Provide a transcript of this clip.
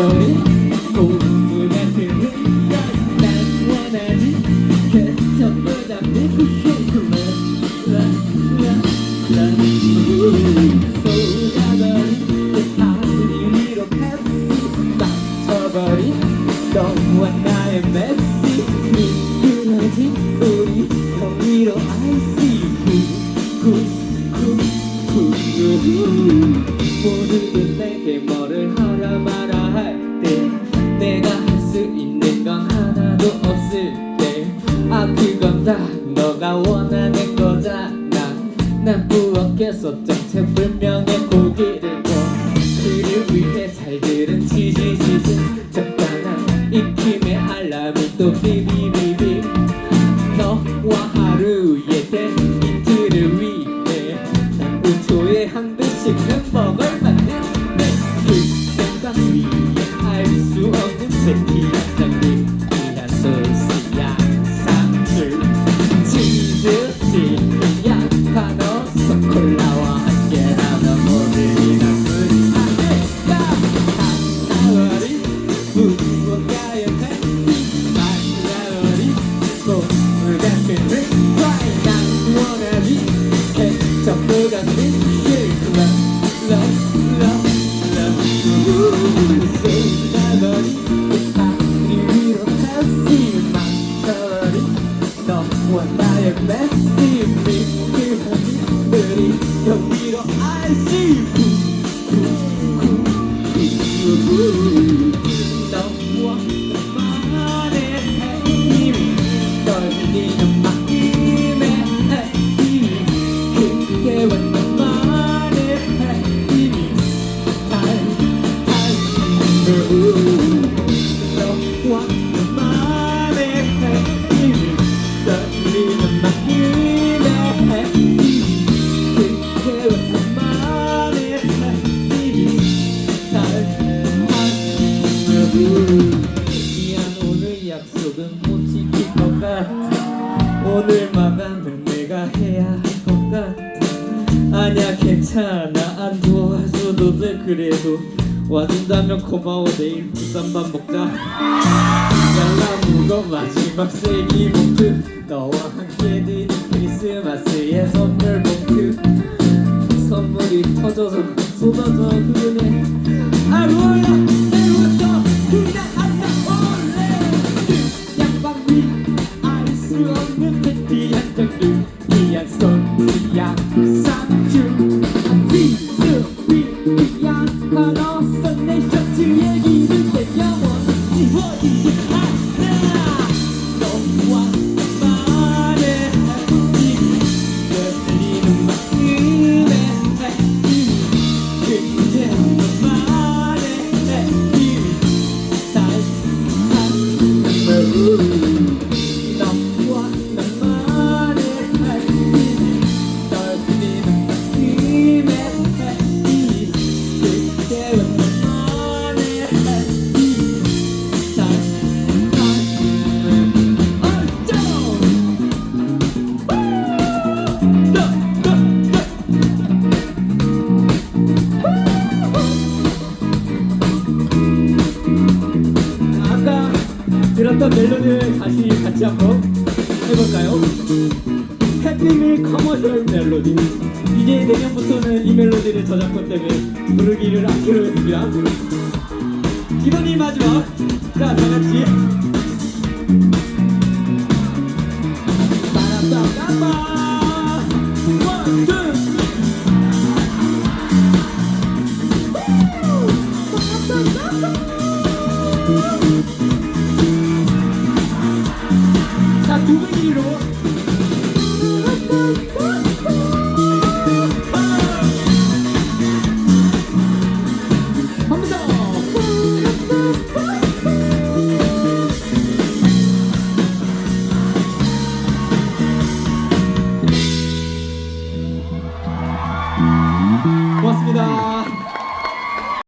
버린 고무 같은 난 원하는 그전보다. 밀크쉐이크 쏟아버린 그 하늘 위로 펩시 맞춰버린 너와 나의 맵시. 미끄러진 우리 형 위로 아이스 굿굿굿굿 모두들 내게 뭐를 그건 다. 너가 원하는 거잖아. 난 부엌에서 정체 불명의 고기를 구워 그를 위해 살들은 치즈치즈 적당한 익힘의 알람이 또 비비비비. 너와 하루의 데이트를 위해 난 5초에 한 번씩 햄버거를 만드네 그땐과 위에 알수 없는 새끼야 나의 메시 미끄러진 우리 여기로 알지 미안 오늘 약속은 못 지킬 것 같아. 오늘 마감은 내가 해야 할 것 같아. 아니야 괜찮아. 안 도와줘도 돼 그래도. 와준다면 고마워 내일 부산밥 먹자. 양나무고 마지막 세기 봉투. 너와 함께 드린 크리스마스의 선물 봉투. 선물이 터져서 쏟아져 흐르네. 아 몰라 위야 걸어서 내 셔츠 얘기를 내 영원히 지워지 같이 한번 해볼까요? 해피밀 커머셜 멜로디. 이제 내년부터는 이 멜로디를 저작권 때문에 부르기를 악기로 했습니다. 기본이 마지막. 자 다같이. 빠라빠빠빠 원투